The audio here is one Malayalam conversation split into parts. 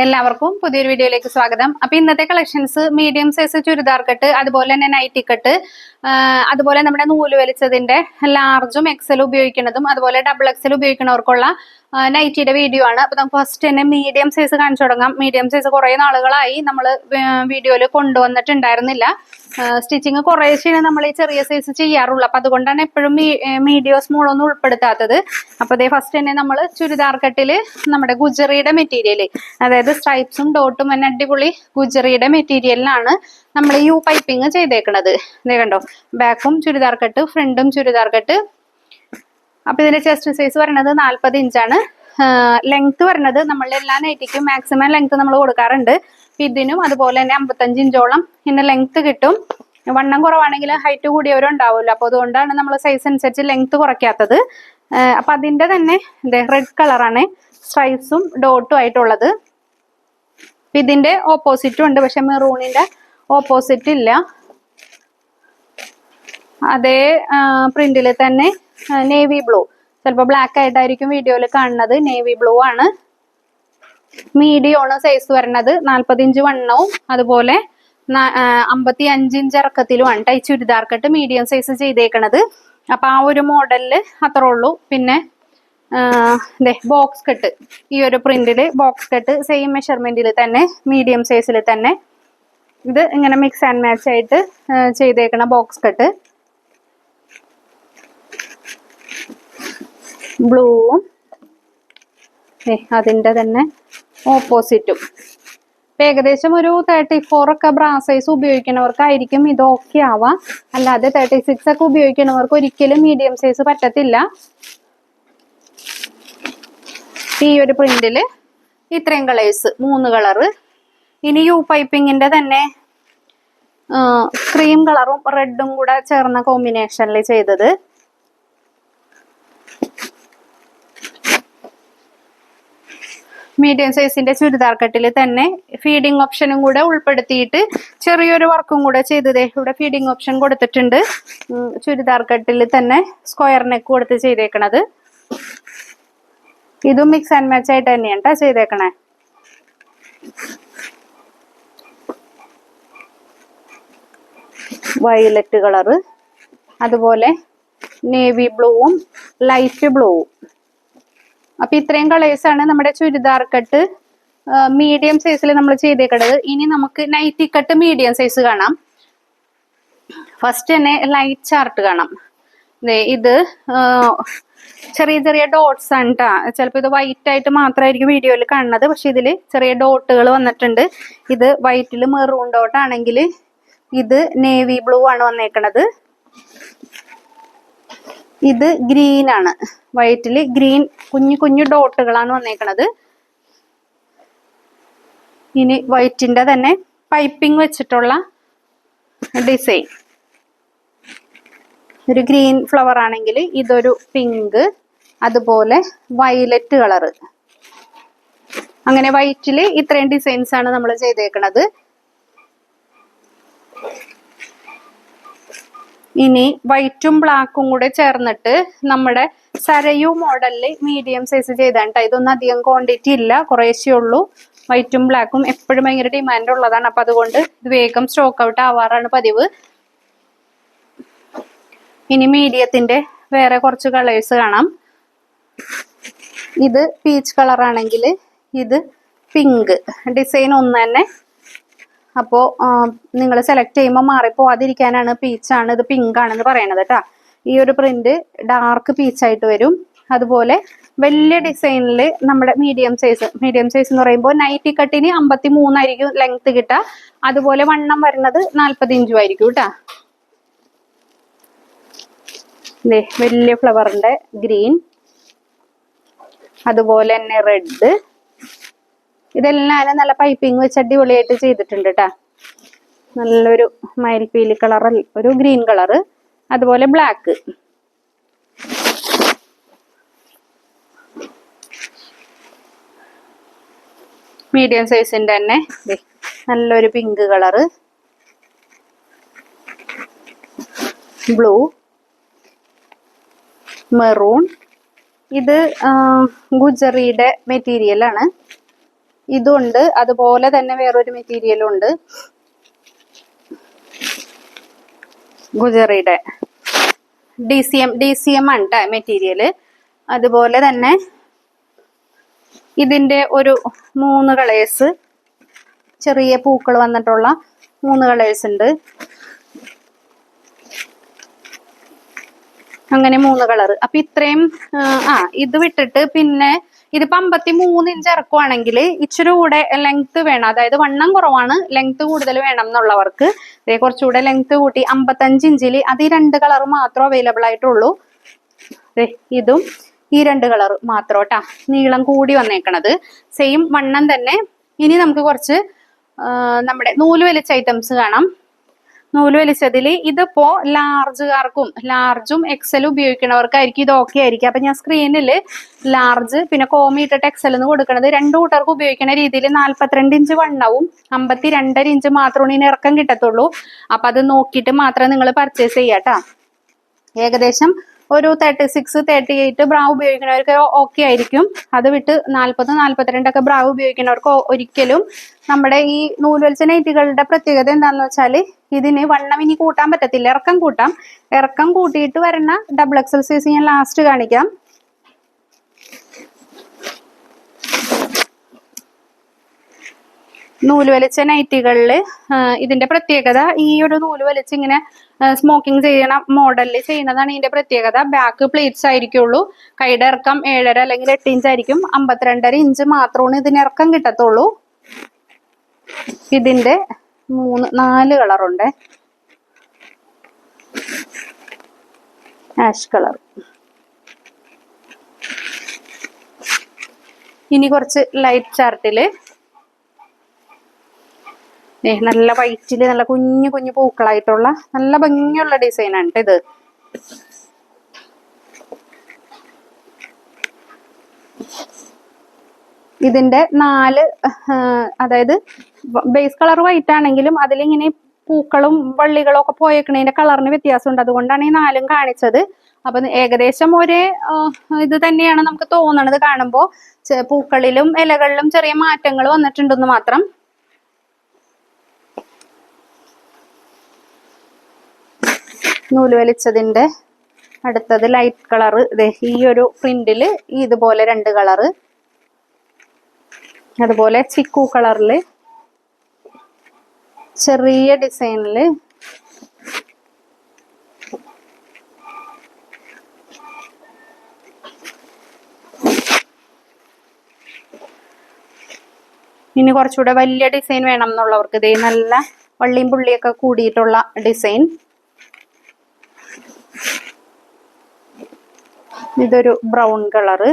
എല്ലാവർക്കും പുതിയൊരു വീഡിയോയിലേക്ക് സ്വാഗതം. അപ്പൊ ഇന്നത്തെ collections medium size churidar cut അതുപോലെ തന്നെ നൈറ്റി കട്ട് അതുപോലെ നമ്മുടെ നൂൽ വലിച്ചതിന്റെ ലാർജും എക്സൽ ഉപയോഗിക്കുന്നതും അതുപോലെ ഡബിൾ എക്സൽ ഉപയോഗിക്കുന്നവർക്കുള്ള നൈറ്റിയുടെ വീഡിയോ ആണ്. അപ്പൊ നമുക്ക് ഫസ്റ്റ് തന്നെ മീഡിയം സൈസ് കാണിച്ചു തുടങ്ങാം. മീഡിയം സൈസ് കുറെ നാളുകളായി നമ്മൾ വീഡിയോയിൽ കൊണ്ടുവന്നിട്ടുണ്ടായിരുന്നില്ല. സ്റ്റിച്ചിങ് കുറേശ്ശെയാണ് നമ്മൾ ഈ ചെറിയ സൈസ് ചെയ്യാറുള്ളൂ. അപ്പൊ അതുകൊണ്ടാണ് എപ്പോഴും മീഡിയോ ഒന്നും ഉൾപ്പെടുത്താത്തത്. അപ്പൊ അതേ ഫസ്റ്റ് തന്നെ നമ്മൾ ചുരിദാർ കട്ടിൽ നമ്മുടെ ഗുജറിയുടെ മെറ്റീരിയൽ അതായത് സ്ട്രൈപ്സും ഡോട്ടും തന്നെ അടിപൊളി ഗുജറിയുടെ മെറ്റീരിയലിലാണ് നമ്മൾ യു പൈപ്പിംഗ് ചെയ്തേക്കണത്. ഇതേ കണ്ടോ? ബാക്കും ചുരിദാർ കട്ട് ഫ്രണ്ടും ചുരിദാർ കട്ട്. അപ്പൊ ഇതിന്റെ ചെസ്റ്റ് സൈസ് പറയുന്നത് നാല്പത് ഇഞ്ചാണ്. ലെങ്ത് വരുന്നത് നമ്മളുടെ എല്ലാ നൈറ്റിക്കും മാക്സിമം ലെങ്ത് നമ്മൾ കൊടുക്കാറുണ്ട്. ഇതിനും അതുപോലെ തന്നെ അമ്പത്തഞ്ച് ഇഞ്ചോളം ഇതിന്റെ ലെങ്ത് കിട്ടും. വണ്ണം കുറവാണെങ്കിൽ ഹൈറ്റ് കൂടിയവരും ഉണ്ടാവുമല്ലോ അപ്പൊ അതുകൊണ്ടാണ് നമ്മൾ സൈസ് അനുസരിച്ച് ലെങ്ത് കുറയ്ക്കാത്തത്. അപ്പൊ അതിന്റെ തന്നെ റെഡ് കളറാണ് സ്ട്രൈസും ഡോട്ടും ആയിട്ടുള്ളത്. ഇതിന്റെ ഓപ്പോസിറ്റും ഉണ്ട്. പക്ഷെ മെറൂണിന്റെ ഓപ്പോസിറ്റ് ഇല്ല. അതേ പ്രിന്റിൽ തന്നെ നേവി ബ്ലൂ ചിലപ്പോൾ ബ്ലാക്ക് ആയിട്ടായിരിക്കും വീഡിയോയിൽ കാണുന്നത്. നേവി ബ്ലൂ ആണ്. മീഡിയം ആണ് സൈസ് വരുന്നത്. നാൽപ്പത് ഇഞ്ച് വണ്ണവും അതുപോലെ അമ്പത്തി അഞ്ച് inch ഇറക്കത്തിലുമാണ് tie churidar cut medium size ചെയ്തേക്കണത്. അപ്പൊ ആ ഒരു മോഡലിൽ അത്രേ ഉള്ളൂ. പിന്നെ ബോക്സ് കട്ട്. ഈ ഒരു പ്രിന്റിൽ ബോക്സ് കട്ട് സെയിം മെഷർമെന്റിൽ തന്നെ മീഡിയം സൈസിൽ തന്നെ ഇത് ഇങ്ങനെ മിക്സ് ആൻഡ് മാച്ച് ആയിട്ട് ചെയ്തേക്കണ ബോക്സ് കട്ട്. ബ്ലൂവും അതിന്റെ തന്നെ ഓപ്പോസിറ്റും. ഏകദേശം ഒരു തേർട്ടി ഫോർ ഒക്കെ ബ്രാ സൈസ് ഉപയോഗിക്കുന്നവർക്കായിരിക്കും ഇത് ഓക്കെ ആവാം അല്ലാതെ തേർട്ടി സിക്സ് ഒക്കെ ഉപയോഗിക്കുന്നവർക്ക് ഒരിക്കലും മീഡിയം സൈസ് പറ്റത്തില്ല. ഈ ഒരു പ്രിന്റിൽ ഇത്രയും കളേഴ്സ് മൂന്ന് കളറ് ഇനി യു പൈപ്പിങ്ങിന്റെ തന്നെ ക്രീം കളറും റെഡും കൂടെ ചേർന്ന കോമ്പിനേഷനിൽ ചെയ്തത്. മീഡിയം സൈസിന്റെ ചുരിദാർ കട്ടിൽ തന്നെ ഫീഡിംഗ് ഓപ്ഷനും കൂടെ ഉൾപ്പെടുത്തിയിട്ട് ചെറിയൊരു വർക്കും കൂടെ ചെയ്തതേ. ഇവിടെ ഫീഡിംഗ് ഓപ്ഷൻ കൊടുത്തിട്ടുണ്ട്. ചുരിദാർ കട്ടിൽ തന്നെ സ്ക്വയർ നെക്ക് കൊടുത്ത് ചെയ്തേക്കണത്. ഇതും മിക്സ് ആൻഡ് മാച്ച് ആയിട്ട് തന്നെയാണ് കേട്ടോ ചെയ്തേക്കണേ. വയലറ്റ് കളറ് അതുപോലെ നേവി ബ്ലൂവും ലൈറ്റ് ബ്ലൂവും അപ്പൊ ഇത്രയും കളേഴ്സ് ആണ് നമ്മുടെ ചുരിദാർ കട്ട്. മീഡിയം സൈസിൽ നമ്മൾ ചെയ്തേക്കണത്. ഇനി നമുക്ക് നൈറ്റി കട്ട് മീഡിയം സൈസ് കാണാം. ഫസ്റ്റ് തന്നെ ലൈറ്റ് ചാർട്ട് കാണാം. ഇത് ചെറിയ ചെറിയ ഡോട്ട്സ് ആണ് കേട്ടോ ചിലപ്പോൾ ഇത് വൈറ്റ് ആയിട്ട് മാത്രമായിരിക്കും വീഡിയോയിൽ കാണുന്നത്. പക്ഷെ ഇതിൽ ചെറിയ ഡോട്ടുകൾ വന്നിട്ടുണ്ട്. ഇത് വൈറ്റിൽ മെറൂൺ ഡോട്ട് ആണെങ്കിൽ ഇത് നേവി ബ്ലൂ ആണ് വന്നേക്കണത്. ഇത് ഗ്രീൻ ആണ്. വൈറ്റിൽ ഗ്രീൻ കുഞ്ഞു കുഞ്ഞു ഡോട്ടുകളാണ് വന്നേക്കണത്. ഇനി വൈറ്റിന്റെ തന്നെ പൈപ്പിംഗ് വെച്ചിട്ടുള്ള ഡിസൈൻ ഒരു ഗ്രീൻ ഫ്ലവർ ആണെങ്കിൽ ഇതൊരു പിങ്ക് അതുപോലെ വയലറ്റ് കളറ് അങ്ങനെ വൈറ്റിൽ ഇത്രയും ഡിസൈൻസ് ആണ് നമ്മൾ ചെയ്തേക്കണത്. ഇനി വൈറ്റും ബ്ലാക്കും കൂടെ ചേർന്നിട്ട് നമ്മുടെ സരയു മോഡലിൽ മീഡിയം സൈസ് ചെയ്താണ്. ഇതൊന്നും അധികം ക്വാണ്ടിറ്റി ഇല്ല. കുറേശ്ശേ ഉള്ളൂ. വൈറ്റും ബ്ലാക്കും എപ്പോഴും ഭയങ്കര ഡിമാൻഡ് ഉള്ളതാണ്. അപ്പൊ അതുകൊണ്ട് ഇത് വേഗം സ്റ്റോക്ക് ഔട്ട് ആവാറാണ് പതിവ്. ഇനി മീഡിയത്തിന്റെ വേറെ കുറച്ച് കളേഴ്സ് കാണാം. ഇത് പീച്ച് കളർ ആണെങ്കിൽ ഇത് പിങ്ക് ഡിസൈൻ ഒന്ന് തന്നെ അപ്പോൾ നിങ്ങൾ സെലക്ട് ചെയ്യുമ്പോൾ മാറിപ്പോവാതിരിക്കാനാണ് പീച്ചാണ് ഇത് പിങ്ക് ആണെന്ന് പറയണത് കേട്ടോ ഈ ഒരു പ്രിന്റ് ഡാർക്ക് പീച്ചായിട്ട് വരും. അതുപോലെ വലിയ ഡിസൈനിൽ നമ്മുടെ മീഡിയം സൈസ് മീഡിയം സൈസ് എന്ന് പറയുമ്പോൾ നൈറ്റി കട്ടിന് അമ്പത്തി മൂന്നായിരിക്കും ലെങ്ത് കിട്ടുക അതുപോലെ വണ്ണം വരുന്നത് നാൽപ്പത്തി ഇഞ്ചും ആയിരിക്കും കേട്ടോ വലിയ ഫ്ലവറിന്റെ ഗ്രീൻ അതുപോലെ തന്നെ റെഡ് ഇതെല്ലാം നല്ല പൈപ്പിംഗ് വെച്ച് അടിപൊളിയായിട്ട് ചെയ്തിട്ടുണ്ട് കേട്ടാ നല്ലൊരു മയിൽപ്പീലി കളർ ഒരു ഗ്രീൻ കളറ് അതുപോലെ ബ്ലാക്ക് മീഡിയം സൈസിന്റെ തന്നെ നല്ലൊരു പിങ്ക് കളറ് ബ്ലൂ മെറൂൺ ഇത് ഗുജറിയുടെ മെറ്റീരിയൽ ആണ്. ഇതുണ്ട്. അതുപോലെ തന്നെ വേറൊരു മെറ്റീരിയലും ഉണ്ട്. ഗുജറിയുടെ D C M D C M ആണ് മെറ്റീരിയൽ അതുപോലെ തന്നെ ഇതിന്റെ ഒരു മൂന്ന് കളേഴ്സ് ചെറിയ പൂക്കൾ വന്നിട്ടുള്ള മൂന്ന് കളേഴ്സ് ഉണ്ട്. അങ്ങനെ മൂന്ന് കളർ അപ്പൊ ഇത്രയും ആ ഇത് വിട്ടിട്ട് പിന്നെ ഇതിപ്പോ അമ്പത്തി മൂന്ന് ഇഞ്ച് ഇറക്കുവാണെങ്കിൽ ഇച്ചിരി കൂടെ ലെങ്ത് വേണം. അതായത് വണ്ണം കുറവാണ് ലെങ്ത് കൂടുതൽ വേണം എന്നുള്ളവർക്ക്. ദേ കുറച്ചുകൂടെ ലെങ്ത് കൂട്ടി അമ്പത്തഞ്ച് ഇഞ്ചിൽ അത് ഈ രണ്ട് കളർ മാത്രം അവൈലബിൾ ആയിട്ടുള്ളൂ. ഇതും ഈ രണ്ട് കളർ മാത്രം കേട്ടാ നീളം കൂടി വന്നേക്കണത്. സെയിം വണ്ണം തന്നെ. ഇനി നമുക്ക് കുറച്ച് നമ്മുടെ നൂൽ വലിച്ച ഐറ്റംസ് കാണാം. നൂൽ വലിച്ചതിൽ ഇതിപ്പോ ലാർജുകാർക്കും ലാർജും എക്സലും ഉപയോഗിക്കുന്നവർക്കായിരിക്കും ഇത് ഓക്കെ ആയിരിക്കും. അപ്പൊ ഞാൻ സ്ക്രീനിൽ ലാർജ് പിന്നെ കോമി ഇട്ടിട്ട് എക്സൽ എന്ന് കൊടുക്കുന്നത് രണ്ടു കൂട്ടർക്ക് ഉപയോഗിക്കുന്ന രീതിയിൽ നാല്പത്തിരണ്ട് ഇഞ്ച് വണ്ണവും അമ്പത്തി രണ്ടര ഇഞ്ച് മാത്രമാണ് ഇതിന് ഇറക്കം കിട്ടത്തുള്ളൂ. അപ്പൊ അത് നോക്കിയിട്ട് മാത്രമേ നിങ്ങൾ പർച്ചേസ് ചെയ്യാട്ടാ. ഏകദേശം ഒരു thirty six thirty eight bra ഉപയോഗിക്കുന്നവർക്ക് ഓക്കെ ആയിരിക്കും. അത് വിട്ട് നാൽപ്പത് നാൽപ്പത്തിരണ്ടൊക്കെ ബ്രാ ഉപയോഗിക്കുന്നവർക്ക് ഒരിക്കലും നമ്മുടെ ഈ നൂൽവൽച്ച നൈറ്റുകളുടെ പ്രത്യേകത എന്താണെന്ന് വെച്ചാൽ ഇതിന് വണ്ണം ഇനി കൂട്ടാൻ പറ്റത്തില്ല. ഇറക്കം കൂട്ടാം. ഇറക്കം കൂട്ടിയിട്ട് വരുന്ന ഡബിൾ എക്സൽ സൈസ് ഞാൻ ലാസ്റ്റ് കാണിക്കാം. നൂൽ വലിച്ച നൈറ്റികളിൽ ഇതിന്റെ പ്രത്യേകത ഈ ഒരു നൂൽ വലിച്ച് ഇങ്ങനെ സ്മോക്കിംഗ് ചെയ്യണ മോഡലിൽ ചെയ്യുന്നതാണ് ഇതിന്റെ പ്രത്യേകത. ബാക്ക് പ്ലേറ്റ്സ് ആയിരിക്കുള്ളൂ. കൈയുടെ ഇറക്കം ഏഴര അല്ലെങ്കിൽ എട്ട് ഇഞ്ച് ആയിരിക്കും. അമ്പത്തിരണ്ടര ഇഞ്ച് മാത്രമാണ് ഇതിന് ഇറക്കം കിട്ടത്തുള്ളൂ. ഇതിന്റെ മൂന്ന് നാല് കളറുണ്ട് ആഷ് കളർ ഇനി കുറച്ച് ലൈറ്റ് ചാർട്ടിൽ നല്ല വൈറ്റിൽ നല്ല കുഞ്ഞു കുഞ്ഞു പൂക്കളായിട്ടുള്ള നല്ല ഭംഗിയുള്ള ട്ടോ ഇത് ഇതിന്റെ നാല് അതായത് ബേസ് കളർ വൈറ്റ് ആണെങ്കിലും അതിലിങ്ങനെ പൂക്കളും വള്ളികളും ഒക്കെ പോയേക്കണതിന്റെ കളറിന് വ്യത്യാസമുണ്ട്. അതുകൊണ്ടാണ് ഈ നാലും കാണിച്ചത്. അപ്പൊ ഏകദേശം ഒരേ ഇത് തന്നെയാണ് നമുക്ക് തോന്നണത് കാണുമ്പോൾ പൂക്കളിലും ഇലകളിലും ചെറിയ മാറ്റങ്ങൾ വന്നിട്ടുണ്ടെന്ന് മാത്രം. നൂൽ വലിച്ചതിന്റെ അടുത്തത് ലൈറ്റ് കളർ ഈ ഒരു പ്രിന്റിൽ ഇതുപോലെ രണ്ട് കളറ് അതുപോലെ ചിക്കു കളറിൽ ചെറിയ ഡിസൈനിൽ ഇനി കുറച്ചുകൂടെ വലിയ ഡിസൈൻ വേണം എന്നുള്ളവർക്ക്. ഇതേ നല്ല വള്ളിയും പുള്ളിയൊക്കെ കൂടിയിട്ടുള്ള ഡിസൈൻ ഇതൊരു ബ്രൗൺ കളറ്.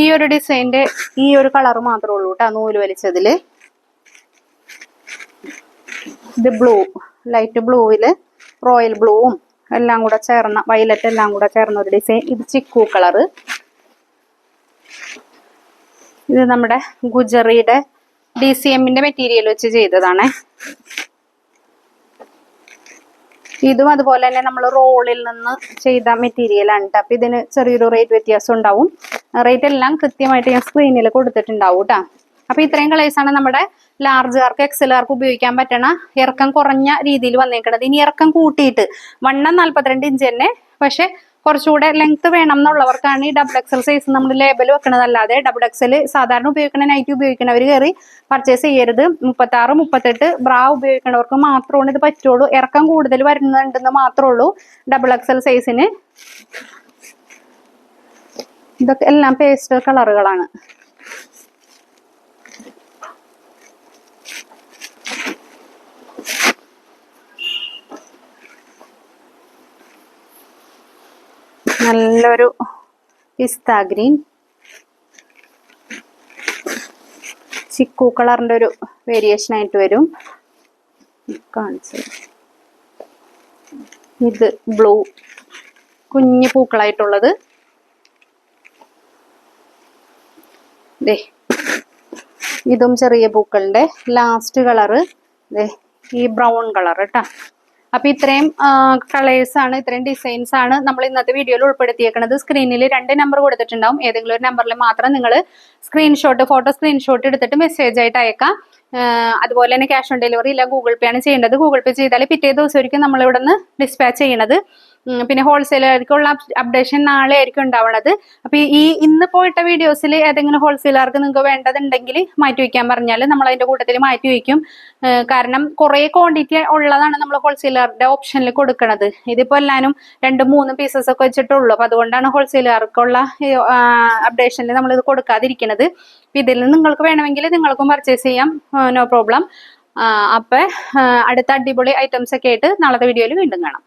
ഈ ഒരു ഡിസൈന്റെ ഈ ഒരു കളർ മാത്രമേ ഉള്ളൂ കേട്ടോ നൂൽ വലിച്ചതിൽ ഇത് ബ്ലൂ ലൈറ്റ് ബ്ലൂവിൽ റോയൽ ബ്ലൂവും എല്ലാം കൂടെ ചേർന്ന വയലറ്റ് എല്ലാം കൂടെ ചേർന്ന ഒരു ഡിസൈൻ. ഇത് ചിക്കു കളറ്. ഇത് നമ്മുടെ ഗുജറിയുടെ ഡി സി എമ്മിന്റെ മെറ്റീരിയൽ വെച്ച് ചെയ്തതാണ്. ഇതും അതുപോലെ തന്നെ നമ്മൾ റോളിൽ നിന്ന് ചെയ്ത മെറ്റീരിയൽ ആണ് കേട്ടോ അപ്പൊ ഇതിന് ചെറിയൊരു റേറ്റ് വ്യത്യാസം ഉണ്ടാവും. റേറ്റ് എല്ലാം കൃത്യമായിട്ട് ഞാൻ സ്ക്രീനിൽ കൊടുത്തിട്ടുണ്ടാവും കേട്ടോ അപ്പൊ ഇത്രയും കളേഴ്സ് ആണ് നമ്മുടെ ലാർജുകാർക്ക് എക്സലുകാർക്ക് ഉപയോഗിക്കാൻ പറ്റണ ഇറക്കം കുറഞ്ഞ രീതിയിൽ വന്നേക്കണത്. ഇനി ഇറക്കം കൂട്ടിയിട്ട് വണ്ണം നാല്പത്തിരണ്ട് ഇഞ്ച് തന്നെ. പക്ഷെ കുറച്ചുകൂടെ ലെങ്ത് വേണം എന്നുള്ളവർക്കാണ് ഈ ഡബിൾ എക്സൽ സൈസ് നമ്മൾ ലേബൽ വെക്കുന്നത് അല്ലാതെ ഡബിൾ എക്സൽ സാധാരണ ഉപയോഗിക്കുന്ന നൈറ്റ് ഉപയോഗിക്കുന്നവർ കയറി പർച്ചേസ് ചെയ്യരുത്. മുപ്പത്തി ആറ് മുപ്പത്തെട്ട് ബ്രാ ഉപയോഗിക്കുന്നവർക്ക് മാത്രമാണ് ഇത് പറ്റുള്ളൂ. ഇറക്കം കൂടുതൽ വരുന്നുണ്ടെന്ന് മാത്രമേ ഉള്ളൂ ഡബിൾ എക്സൽ സൈസിന് ഇതൊക്കെ എല്ലാം പേസ്റ്റൽ കളറുകളാണ് നല്ലൊരു പിസ്ത ഗ്രീൻ. ചിക്കു കളറിന്റെ ഒരു വേരിയേഷൻ ആയിട്ട് വരും. കാണിച്ചു. ഇത് ബ്ലൂ. കുഞ്ഞു പൂക്കളായിട്ടുള്ളത്. ദേ. ഇതും ചെറിയ പൂക്കളുടെ ലാസ്റ്റ് കളറ് ദേ ഈ ബ്രൗൺ കളർ കേട്ടാ അപ്പൊ ഇത്രയും കളേഴ്സ് ആണ് ഇത്രയും ഡിസൈൻസ് ആണ് നമ്മൾ ഇന്നത്തെ വീഡിയോയിൽ ഉൾപ്പെടുത്തിയേക്കുന്നത് സ്ക്രീനിൽ രണ്ട് നമ്പർ കൊടുത്തിട്ടുണ്ടാവും. ഏതെങ്കിലും ഒരു നമ്പറിൽ മാത്രം നിങ്ങൾ സ്ക്രീൻഷോട്ട് ഫോട്ടോ സ്ക്രീൻഷോട്ട് എടുത്തിട്ട് മെസ്സേജ് ആയിട്ട് അയക്കാം. അതുപോലെ തന്നെ ക്യാഷ് ഓൺ ഡെലിവറി ഇല്ല ഗൂഗിൾ പേ ആണ് ചെയ്യേണ്ടത്. ഗൂഗിൾ പേ ചെയ്താൽ പിറ്റേ ദിവസമായിരിക്കും നമ്മൾ ഇവിടെ നിന്ന് ഡിസ്പാച്ച് ചെയ്യണത്. പിന്നെ ഹോൾസെയിലർക്കുള്ള അപ്ഡേഷൻ നാളെ ആയിരിക്കും ഉണ്ടാവുന്നത് അപ്പൊ ഈ ഇന്ന് പോയിട്ട വീഡിയോസിൽ ഏതെങ്കിലും ഹോൾസെയിലർക്ക് നിങ്ങൾക്ക് വേണ്ടതുണ്ടെങ്കിൽ മാറ്റി വയ്ക്കാൻ പറഞ്ഞാൽ നമ്മൾ അതിന്റെ കൂട്ടത്തിൽ മാറ്റി വയ്ക്കും. കാരണം കുറെ ക്വാണ്ടിറ്റി ഉള്ളതാണ് നമ്മൾ ഹോൾസെയിലറുടെ ഓപ്ഷനിൽ കൊടുക്കുന്നത് ഇതിപ്പോ എല്ലാവരും രണ്ട് മൂന്ന് പീസസ് ഒക്കെ വെച്ചിട്ടുള്ളൂ. അപ്പൊ അതുകൊണ്ടാണ് ഹോൾസെയിലർക്കുള്ള അപ്ഡേഷനിൽ നമ്മൾ ഇത് കൊടുക്കാതിരിക്കുന്നത് ഇതിൽ നിന്ന് നിങ്ങൾക്ക് വേണമെങ്കിൽ നിങ്ങൾക്കും പർച്ചേസ് ചെയ്യാം. നോ പ്രോബ്ലം അപ്പൊ അടുത്ത അടിപൊളി ഐറ്റംസ് ഒക്കെ ആയിട്ട് നാളത്തെ വീഡിയോയിൽ വീണ്ടും കാണാം.